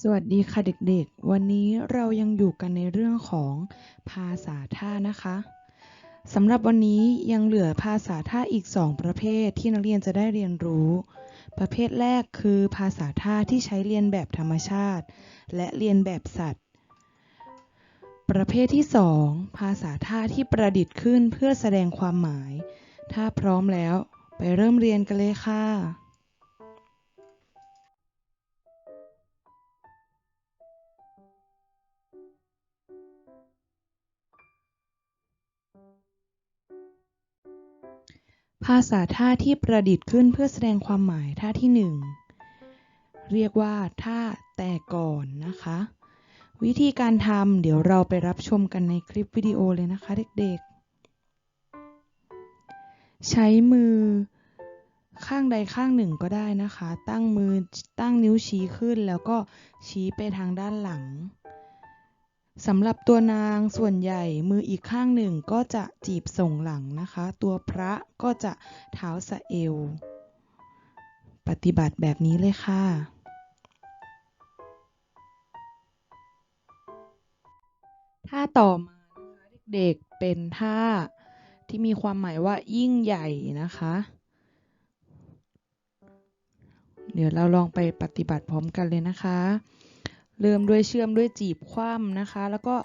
สวัสดีค่ะเด็กๆ วันนี้เรายังอยู่กันในเรื่องของภาษาท่านะคะสำหรับวันนี้ยังเหลือภาษาท่าอีก 2 ประเภทที่นักเรียนจะได้เรียนรู้ ประเภทแรกคือภาษาท่าที่ใช้เรียนแบบธรรมชาติ และเรียนแบบสัตว์ ประเภทที่ 2 ภาษาท่าที่ประดิษฐ์ขึ้นเพื่อแสดงความหมาย ถ้าพร้อมแล้วไปเริ่มเรียนกันเลยค่ะ ภาษาท่าที่ประดิษฐ์ขึ้นเพื่อแสดงความหมายท่าที่หนึ่งเรียกว่าท่าแต่ก่อนนะคะ วิธีการทำเดี๋ยวเราไปรับชมกันในคลิปวิดีโอเลยนะคะเด็กๆ ใช้มือข้างใดข้างหนึ่งก็ได้นะคะ ตั้งมือตั้งนิ้วชี้ขึ้นแล้วก็ชี้ไปทางด้านหลัง สำหรับตัวนางส่วนใหญ่มืออีกข้างหนึ่งก็จะจีบส่งหลังนะคะ ตัวพระก็จะเท้าสะเอว ปฏิบัติแบบนี้เลยค่ะ ท่าต่อมาเด็กๆเป็นท่าที่มีความหมายว่ายิ่งใหญ่นะคะ เดี๋ยวเราลองไปปฏิบัติพร้อมกันเลยนะคะ เริ่มด้วยเชื่อมด้วยจีบคว่ำนะคะ แล้วก็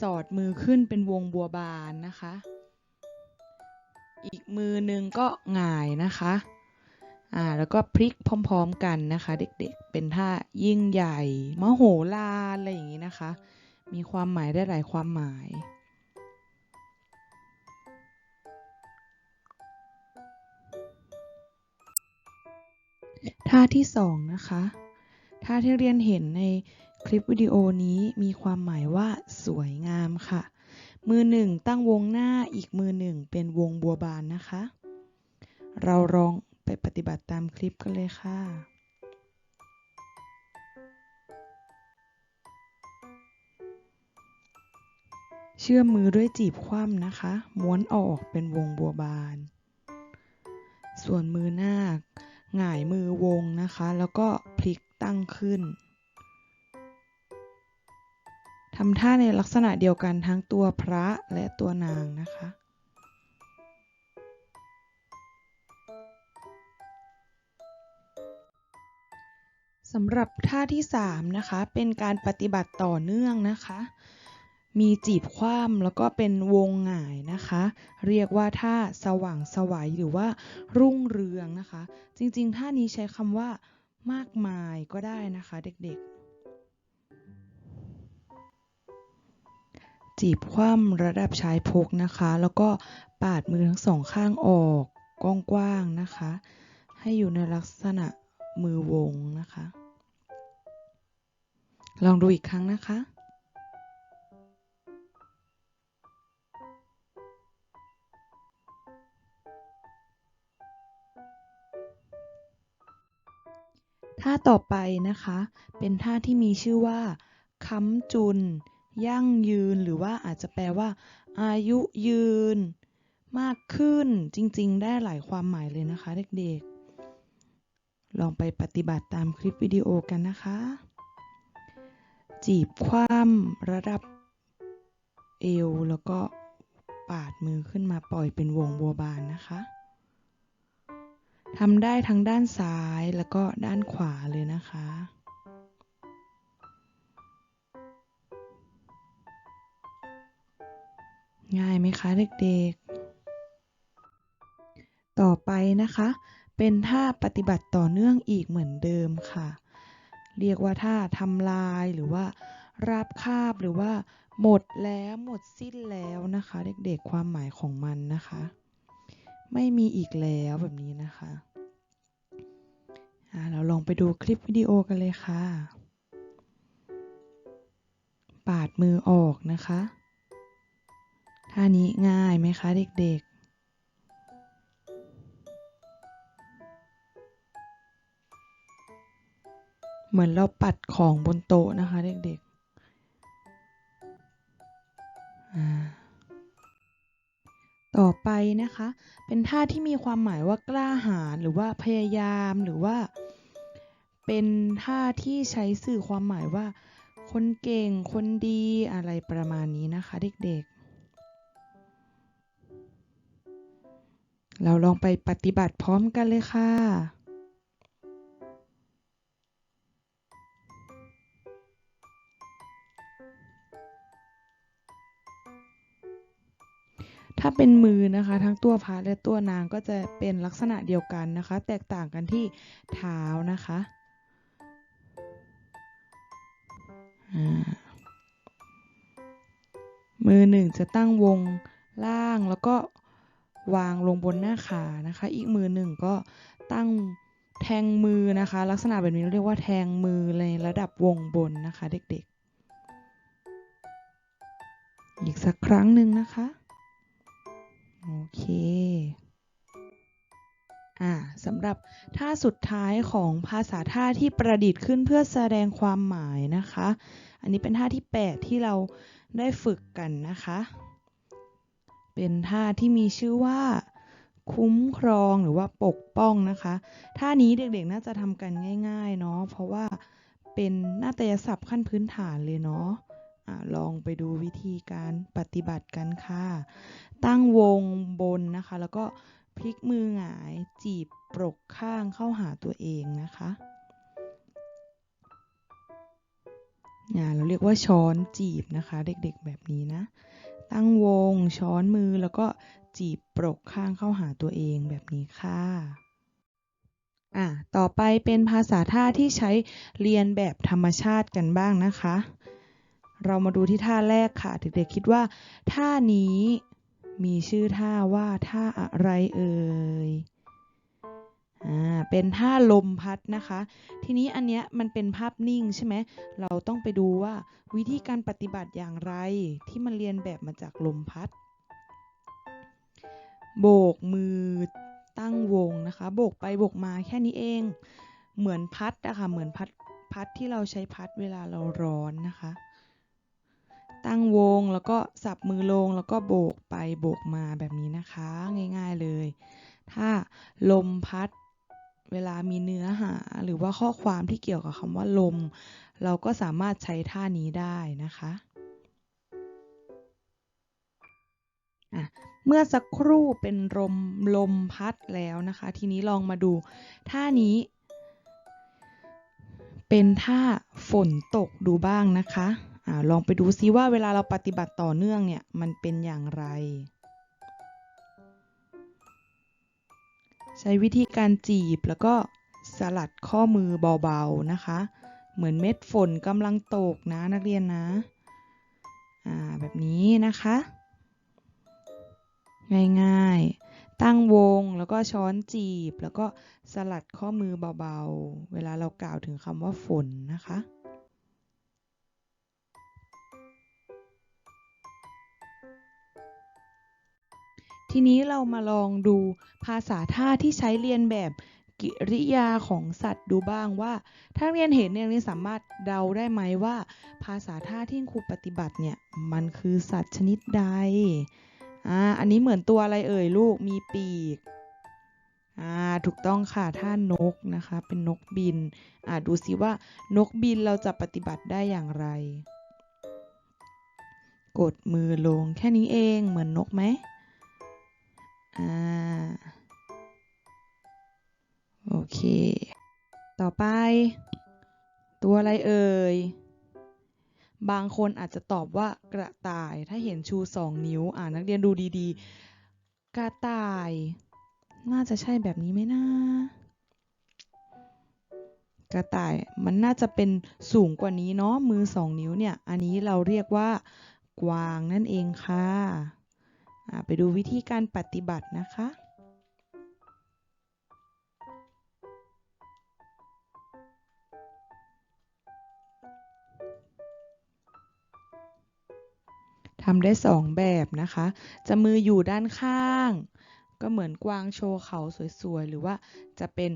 สอดมือขึ้นเป็นวงบัวบานนะคะ อีกมือหนึ่งก็หงายนะคะอ่าแล้วก็พลิกพร้อมๆกันนะคะ เด็กๆเป็นท่ายิ่งใหญ่มโหฬารอะไรอย่างนี้นะคะ มีความหมายได้หลายความหมายท่าที่สองนะคะ ท่าที่เรียนเห็นใน คลิปวิดีโอนี้มีความหมายว่าสวยงามค่ะ มือหนึ่งตั้งวงหน้าอีกมือหนึ่งเป็นวงบัวบานนะคะ เราลองไปปฏิบัติตามคลิปกันเลยค่ะเชื่อมมือด้วยจีบคว่ำนะคะ ม้วนออกเป็นวงบัวบาน ส่วนมือหน้าหงายมือวงนะคะ แล้วก็พลิกตั้งขึ้น ทำท่าในลักษณะเดียวกันทั้งตัวพระและตัวนางนะคะ สำหรับท่าที่ 3 นะคะ เป็นการปฏิบัติต่อเนื่องนะคะ มีจีบคว่ำแล้วก็เป็นวงหงายนะคะ เรียกว่าท่าสว่างสวัยหรือว่ารุ่งเรืองนะคะ จริงๆ ท่านี้ใช้คำว่ามากมายก็ได้นะคะเด็กๆ จีบคว่ำระดับชายพกนะคะ แล้วก็ปาดมือทั้งสองข้างออกกว้างๆนะคะ ให้อยู่ในลักษณะมือวงนะคะ ลองดูอีกครั้งนะคะท่าต่อไปนะคะ เป็นท่าที่มีชื่อว่าค้ำจุน ยั่งยืนหรือว่าอาจจะแปลว่า อายุยืน มากขึ้นจริง ๆ ได้หลายความหมายเลยนะคะเด็กๆ ลองไปปฏิบัติตามคลิปวิดีโอกันนะคะ จีบคว่ำระดับเอวแล้วก็ปาดมือขึ้นมาปล่อยเป็นวงบัวบานนะคะทำได้ทั้งด้านซ้ายแล้วก็ด้านขวาเลยนะคะ ง่ายไหมคะเด็กๆ ต่อไปนะคะ เป็นท่าปฏิบัติต่อเนื่องอีกเหมือนเดิมค่ะ เรียกว่าท่าทำลายหรือว่าราบคาบหรือว่า หมดแล้วหมดสิ้นแล้วนะคะ เด็กๆความหมายของมันนะคะ ไม่มีอีกแล้วแบบนี้นะคะเราลองไปดูคลิปวิดีโอกันเลยค่ะ ปาดมือออกนะคะ ท่านี้ง่ายไหมคะเด็กๆเหมือนเราปัดของบนโต๊ะนะคะเด็กๆ ต่อไปนะคะ เป็นท่าที่มีความหมายว่ากล้าหาญหรือว่าพยายามหรือว่า เป็นท่าที่ใช้สื่อความหมายว่า คนเก่งคนดีอะไรประมาณนี้นะคะเด็กๆ เราลองไปปฏิบัติพร้อมกันเลยค่ะ ถ้าเป็นมือนะคะ ทั้งตัวพระและตัวนางก็จะเป็นลักษณะเดียวกันนะคะ แตกต่างกันที่เท้านะคะมือหนึ่งจะตั้งวงล่างแล้วก็ วางลงบนหน้าขานะคะ อีกมือหนึ่งก็ตั้งแทงมือนะคะ ลักษณะแบบนี้เราเรียกว่าแทงมือในระดับวงบนนะคะ เด็กๆ อีกสักครั้งหนึ่งนะคะ โอเคอ่าสำหรับท่าสุดท้ายของภาษาท่าที่ประดิษฐ์ขึ้นเพื่อแสดงความหมายนะคะ อันนี้เป็นท่าที่ 8 ที่เราได้ฝึกกันนะคะ เป็นท่าที่มีชื่อว่า คุ้มครองหรือว่าปกป้องนะคะท่านี้เด็กๆน่าจะทำกันง่ายๆเนาะเพราะว่าเป็นหน้าฏยศัพท์ขั้นพื้นฐานเลยเนาะอ่าลองไปดูวิธีการปฏิบัติกันค่ะ ตั้งวงบนนะคะ แล้วก็พลิกมือหงายจีบปรกข้างเข้าหาตัวเองนะคะเราเรียกว่าช้อนจีบนะคะ เด็กๆแบบนี้นะ ตั้งวง ช้อนมือแล้วก็จีบปรกข้างเข้าหาตัวเองแบบนี้ค่ะอะต่อไปเป็นภาษาท่าที่ใช้เรียนแบบธรรมชาติกันบ้างนะคะ เรามาดูที่ท่าแรกค่ะ เด็กๆคิดว่า ท่านี้มีชื่อท่าว่าท่าอะไรเอ่ย อ่า เป็นท่าลมพัดนะคะ ทีนี้อันเนี้ยมันเป็นภาพนิ่งใช่ไหม เราต้องไปดูว่าวิธีการปฏิบัติอย่างไรที่มันเรียนแบบมาจากลมพัด โบกมือตั้งวงนะคะ โบกไปโบกมาแค่นี้เอง เหมือนพัดอะค่ะ เหมือนพัดพัดที่เราใช้พัดเวลาเราร้อนนะคะ ตั้งวงแล้วก็สับมือลงแล้วก็โบกไปโบกมาแบบนี้นะคะ ง่าย ๆเลย ถ้าลมพัด เวลามีเนื้อหาหรือว่าข้อความที่เกี่ยวกับคำว่าลม เราก็สามารถใช้ท่านี้ได้นะคะะเมื่อสักครู่เป็นลมลมพัดแล้วนะคะ ทีนี้ลองมาดูท่านี้ เป็นท่าฝนตกดูบ้างนะคะอ่าลองไปดูซิว่าเวลาเราปฏิบัติต่อเนื่องเนี่ย มันเป็นอย่างไร ใช้วิธีการจีบแล้วก็สลัดข้อมือเบาๆนะคะ เหมือนเม็ดฝนกำลังตกนะนักเรียนนะอ่าแบบนี้นะคะ ง่ายๆ ตั้งวงแล้วก็ช้อนจีบ แล้วก็สลัดข้อมือเบาๆ เวลาเรากล่าวถึงคำว่าฝนนะคะ ทีนี้เรามาลองดูภาษาท่าที่ใช้เรียนแบบกิริยาของสัตว์ดูบ้างว่า ถ้าเรียนเห็นเนี่ยเรียนสามารถเดาได้ไหมว่า ภาษาท่าที่ครูปฏิบัติเนี่ยมันคือสัตว์ชนิดใดอ่าอันนี้เหมือนตัวอะไรเอ่ยลูกมีปีกอ่าถูกต้องค่ะท่านกนะคะเป็นนกบินอ่าดูซิว่านกบินเราจะปฏิบัติได้อย่างไร กดมือลงแค่นี้เองเหมือนนกไหม อ่า โอเค ต่อไป ตัวอะไรเอ่ย บางคนอาจจะตอบว่ากระต่าย ถ้าเห็นชูสองนิ้ว อ่านักเรียนดูดีๆ กระต่าย น่าจะใช่แบบนี้ไหมนะกระต่ายมันน่าจะเป็นสูงกว่านี้เนาะมือสองนิ้วเนี่ย อันนี้เราเรียกว่ากวางนั่นเองค่ะ ไปดูวิธีการปฏิบัตินะคะ ทำได้สองแบบนะคะ จะมืออยู่ด้านข้าง ก็เหมือนกวางโชว์เขาสวยๆ หรือว่าจะเป็น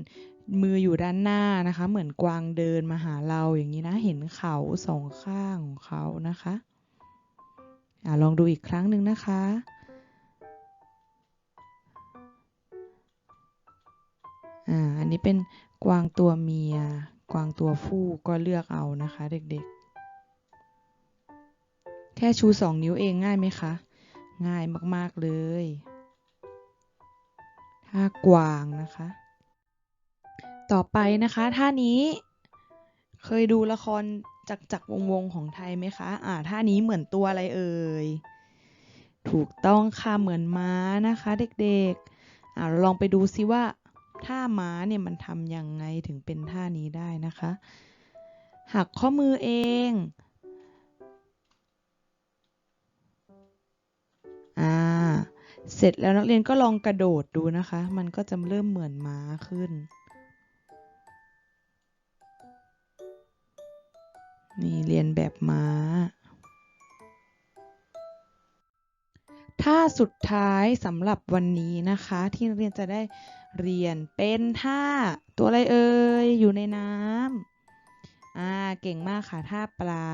มืออยู่ด้านหน้านะคะ เหมือนกวางเดินมาหาเราอย่างนี้นะ เห็นเขาสองข้างของเขานะคะอลองดูอีกครั้งหนึ่งนะคะ อ่า อันนี้เป็นกวางตัวเมีย กวางตัวผู้ก็เลือกเอานะคะเด็กๆ แค่ชูสองนิ้วเองง่ายไหมคะ ง่ายมากๆเลย ท่ากวางนะคะ ต่อไปนะคะท่านี้เคยดูละครจักจักรวงวงของไทยไหมคะ อ่า ท่านี้เหมือนตัวอะไรเอ่ย ถูกต้องค่ะ เหมือนม้านะคะ เด็กๆ อ่าลองไปดูซิว่า ท่าม้าเนี่ยมันทำยังไงถึงเป็นท่านี้ได้นะคะ หักข้อมือเองอ่าเสร็จแล้วนักเรียนก็ลองกระโดดดูนะคะ มันก็จะเริ่มเหมือนม้าขึ้น นี่เรียนแบบม้าท่าสุดท้ายสำหรับวันนี้นะคะ ที่นักเรียนจะได้ เรียนเป็นท่าตัวอะไรเอ่ยอยู่ในน้ำอ่าเก่งมากค่ะท่าปลา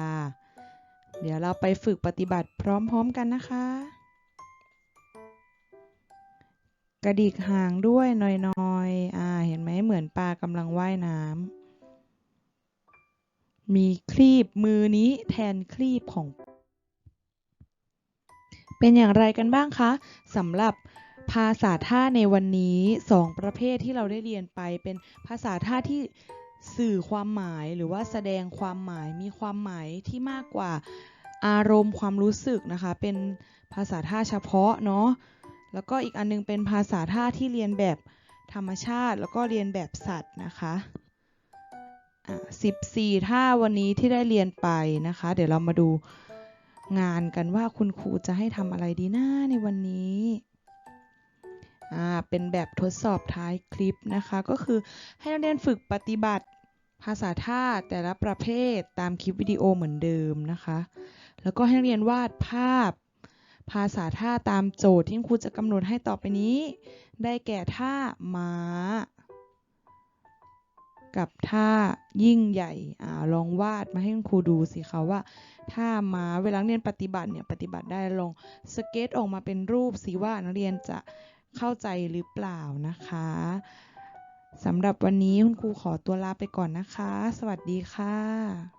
เดี๋ยวเราไปฝึกปฏิบัติพร้อมๆกันนะคะ กระดิกหางด้วยหน่อยๆอ่าเห็นไหมเหมือนปลากำลังว่ายน้ำมีคลีบมือนี้แทนคลีบของเป็นอย่างไรกันบ้างคะสำหรับ ภาษาท่าในวันนี้สองประเภทที่เราได้เรียนไปเป็นภาษาท่าที่สื่อความหมายหรือว่าแสดงความหมายมีความหมายที่มากกว่าอารมณ์ความรู้สึกนะคะ เป็นภาษาท่าเฉพาะเนาะแล้วก็อีกอันนึงเป็นภาษาท่าที่เรียนแบบธรรมชาติ แล้วก็เรียนแบบสัตว์นะคะอะ14 ท่าวันนี้ที่ได้เรียนไปนะคะ เดี๋ยวเรามาดูงานกันว่าคุณครูจะให้ทำอะไรดีนะในวันนี้ อ่าเป็นแบบทดสอบท้ายคลิปนะคะ ก็คือให้นักเรียนฝึกปฏิบัติภาษาท่าแต่ละประเภทตามคลิปวิดีโอเหมือนเดิมนะคะ แล้วก็ให้นักเรียนวาดภาพ ภาษาท่าตามโจทย์ที่ครูจะกำหนดให้ต่อไปนี้ ได้แก่ท่าม้า กับท่ายิ่งใหญ่อ่าลองวาดมาให้คุณครูดูสิคะว่าท่าม้าเวลาเรียนปฏิบัติเนี่ยปฏิบัติได้ลองสเก็ตออกมาเป็นรูปสิว่านักเรียนจะ เข้าใจหรือเปล่านะคะสำหรับวันนี้คุณครูขอตัวลาไปก่อนนะคะ สวัสดีค่ะ